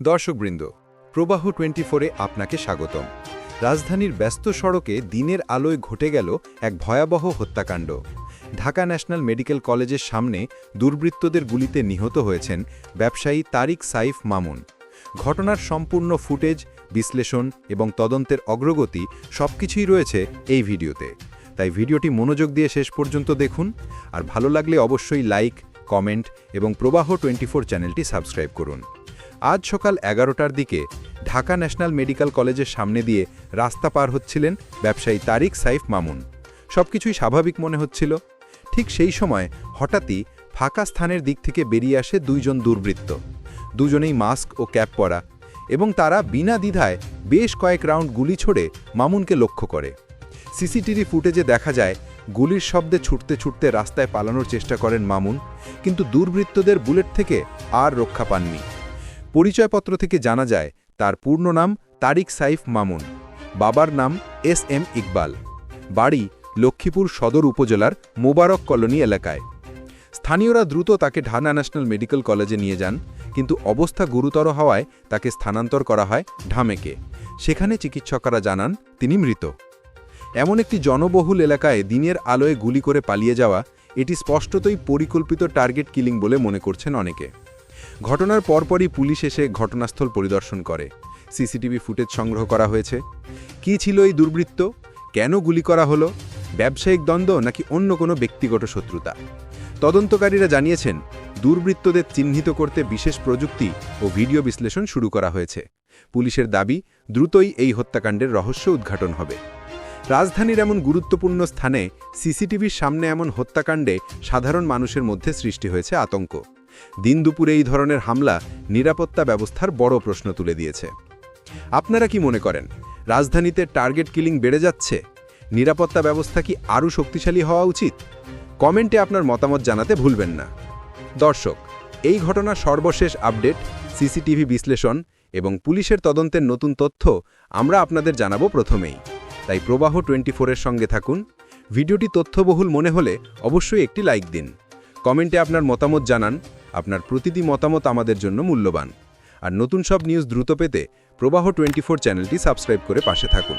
দর্শকবৃন্দ, প্রবাহ টোয়েন্টি ফোরে আপনাকে স্বাগতম। রাজধানীর ব্যস্ত সড়কে দিনের আলোয় ঘটে গেল এক ভয়াবহ হত্যাকাণ্ড। ঢাকা ন্যাশনাল মেডিকেল কলেজের সামনে দুর্বৃত্তদের গুলিতে নিহত হয়েছেন ব্যবসায়ী তারিক সাইফ মামুন। ঘটনার সম্পূর্ণ ফুটেজ, বিশ্লেষণ এবং তদন্তের অগ্রগতি সবকিছুই রয়েছে এই ভিডিওতে। তাই ভিডিওটি মনোযোগ দিয়ে শেষ পর্যন্ত দেখুন, আর ভালো লাগলে অবশ্যই লাইক, কমেন্ট এবং প্রবাহ টোয়েন্টি চ্যানেলটি সাবস্ক্রাইব করুন। আজ সকাল এগারোটার দিকে ঢাকা ন্যাশনাল মেডিকেল কলেজের সামনে দিয়ে রাস্তা পার হচ্ছিলেন ব্যবসায়ী তারিক সাইফ মামুন। সবকিছুই স্বাভাবিক মনে হচ্ছিল। ঠিক সেই সময় হঠাৎই ফাঁকা স্থানের দিক থেকে বেরিয়ে আসে দুইজন দুর্বৃত্ত। দুজনেই মাস্ক ও ক্যাপ পরা এবং তারা বিনা দ্বিধায় বেশ কয়েক রাউন্ড গুলি ছোড়ে মামুনকে লক্ষ্য করে। সিসিটিভি ফুটেজে দেখা যায়, গুলির শব্দে ছুটতে ছুটতে রাস্তায় পালানোর চেষ্টা করেন মামুন, কিন্তু দুর্বৃত্তদের বুলেট থেকে আর রক্ষা পাননি। পরিচয়পত্র থেকে জানা যায়, তার পূর্ণ নাম তারিক সাইফ মামুন, বাবার নাম এস এম ইকবাল। বাড়ি লক্ষ্মীপুর সদর উপজেলার মোবারক কলোনি এলাকায়। স্থানীয়রা দ্রুত তাকে ঢানা ন্যাশনাল মেডিকেল কলেজে নিয়ে যান, কিন্তু অবস্থা গুরুতর হওয়ায় তাকে স্থানান্তর করা হয় ঢামেকে। সেখানে চিকিৎসকরা জানান, তিনি মৃত। এমন একটি জনবহুল এলাকায় দিনের আলোয় গুলি করে পালিয়ে যাওয়া, এটি স্পষ্টতই পরিকল্পিত টার্গেট কিলিং বলে মনে করছেন অনেকে। ঘটনার পরপরই পুলিশ এসে ঘটনাস্থল পরিদর্শন করে। সিসিটিভি ফুটেজ সংগ্রহ করা হয়েছে। কি ছিল এই দুর্বৃত্ত? কেন গুলি করা হলো? ব্যবসায়িক দ্বন্দ্ব নাকি অন্য কোনো ব্যক্তিগত শত্রুতা? তদন্তকারীরা জানিয়েছেন, দুর্বৃত্তদের চিহ্নিত করতে বিশেষ প্রযুক্তি ও ভিডিও বিশ্লেষণ শুরু করা হয়েছে। পুলিশের দাবি, দ্রুতই এই হত্যাকাণ্ডের রহস্য উদ্ঘাটন হবে। রাজধানীর এমন গুরুত্বপূর্ণ স্থানে সিসিটিভির সামনে এমন হত্যাকাণ্ডে সাধারণ মানুষের মধ্যে সৃষ্টি হয়েছে আতঙ্ক। দিন দুপুরে এই ধরনের হামলা নিরাপত্তা ব্যবস্থার বড় প্রশ্ন তুলে দিয়েছে। আপনারা কি মনে করেন, রাজধানীতে টার্গেট কিলিং বেড়ে যাচ্ছে? নিরাপত্তা ব্যবস্থা কি আরও শক্তিশালী হওয়া উচিত? কমেন্টে আপনার মতামত জানাতে ভুলবেন না। দর্শক, এই ঘটনার সর্বশেষ আপডেট, সিসিটিভি বিশ্লেষণ এবং পুলিশের তদন্তের নতুন তথ্য আমরা আপনাদের জানাব প্রথমেই। তাই প্রবাহ টোয়েন্টি ফোরের সঙ্গে থাকুন। ভিডিওটি তথ্যবহুল মনে হলে অবশ্যই একটি লাইক দিন। কমেন্টে আপনার মতামত জানান আপনার প্রতিটি মতামত আমাদের জন্য মূল্যবান। আর নতুন সব নিউজ দ্রুত পেতে প্রবাহ টোয়েন্টি চ্যানেলটি সাবস্ক্রাইব করে পাশে থাকুন।